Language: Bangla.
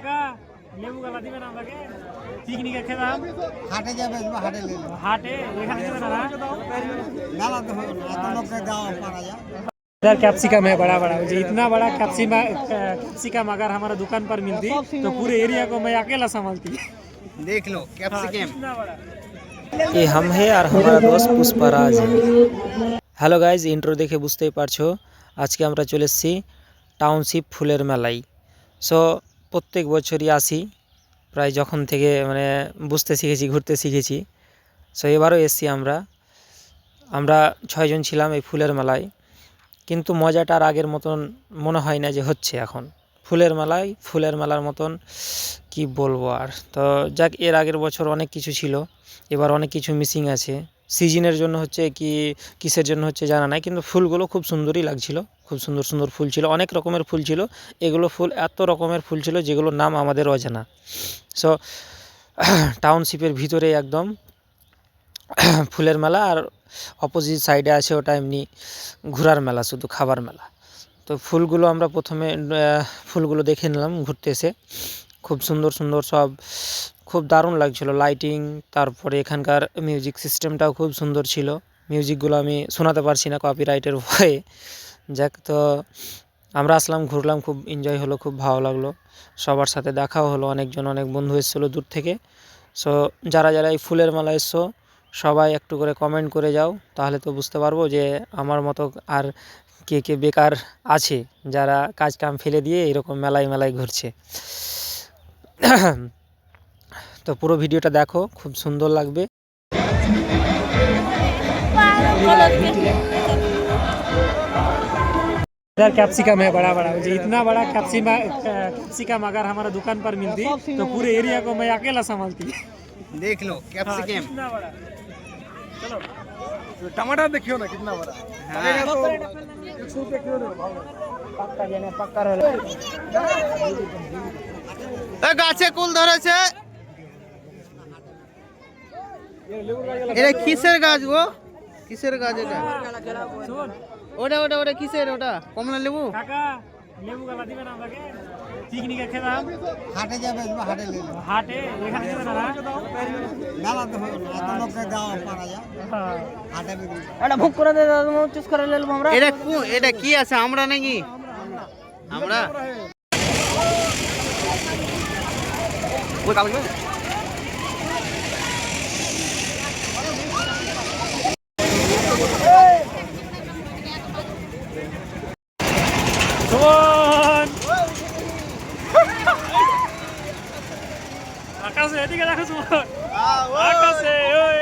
কাকা লেবু গালা দিবেন আমাকে পিকনিকে খেলাম হাটে যাবে হাটে নিয়ে নেবো। হাটে এখানে দেবেন না মেলা তো হবে না এত লোককে দেওয়া পারা যায় इधर कैप्सिकम है बड़ा बड़ा मुझे इतना बड़ा कैप्सिमा कैप्सिकम अगर हमारा दुकान पर मिलती तो पूरे एरिया को मैं अकेला संभालती देख लो कैप्सिकम इतना बड़ा এ হাম হে আর হামারা দোস্ত পুষ্পারাজ হ্যালো গাইজ ইন্ট্রো দেখে বুঝতেই পারছো আজকে আমরা চলে এসেছি টাউনশিপ ফুলের মেলায় সো প্রত্যেক বছরই আসি। প্রায় যখন থেকে মানে বুঝতে শিখেছি, ঘুরতে শিখেছি। সো এবারও এসেছি আমরা। আমরা ছয়জন ছিলাম এই ফুলের মেলায়। কিন্তু মজাটা আর আগের মতন মনে হয় না যে হচ্ছে এখন। ফুলের মেলায়, ফুলের মেলার মতন কি বলব আর? তো যাক, এর আগের বছর অনেক কিছু ছিল। এবার অনেক কিছু মিসিং আছে। সিজনের জন্য হচ্ছে কি, কিসের জন্য হচ্ছে জানা নাই, কিন্তু ফুলগুলো খুব সুন্দরই লাগছিল, খুব সুন্দর সুন্দর ফুল ছিল, অনেক রকমের ফুল ছিল, এগুলো ফুল এত রকমের ফুল ছিল যেগুলোর নাম আমাদের অজানা। সো টাউনশিপের ভিতরে একদম ফুলের মেলা আর অপোজিট সাইডে আছে ওটা এমনি ঘোরার মেলা, শুধু খাবার মেলা। তো ফুলগুলো আমরা প্রথমে ফুলগুলো দেখে নিলাম, ঘুরতে এসে। খুব সুন্দর সুন্দর সব খুব দারুণ লাগছিল। লাইটিং তারপরে এখানকার মিউজিক সিস্টেমটাও খুব সুন্দর ছিল। মিউজিকগুলো আমি শোনাতে পারছি না কপিরাইটের ভয়ে। যাক তো, আমরা আসলাম, ঘুরলাম, খুব এনজয় হলো, খুব ভালো লাগল। সবার সাথে দেখাও হলো, অনেকজন অনেক বন্ধু এসেছিল দূর থেকে। সো যারা যারা এই ফুলের মেলা এসছো, সবাই একটু করে কমেন্ট করে যাও, তাহলে তো বুঝতে পারব যে আমার মতো আর কে কে বেকার আছে, যারা কাজ কাম ফেলে দিয়ে এরকম মেলায় মেলায় ঘুরছে। তো পুরো ভিডিওটা দেখো খুব সুন্দর লাগবে इधर कैप्सिकम है बड़ा बड़ा मुझे इतना बड़ा कैप्सिमा कैप्सिकम अगर हमारा दुकान पर मिलती तो पूरे एरिया को मैं अकेला संभालती देख लो हाँ, कैप्सिकम इतना बड़ा टमाटर देखियो ना कितना बड़ा हाँ এ, গাছে কুল ধরেছে এটা কিসের গাছ গো? কিসের গাছ এটা? ওটা ওটা ওটা কিসের ওটা? কমলা লেবু? লেবু গালা দিবেন আমাকে। পিকনিকে খেলাম হাটে যাবে হাটে হাটে? এখানে দেবেন না মেলা তো হবে এত লোককে দেওয়া পারা যায়। হাটে এটা ভোগ করে দে চুজ করে আমরা। এটা কু- এটা কি আছে আমরা নাকি? আমরা? সুমন আকাশে এদিকে দেখো সুমন আকাশে ওই।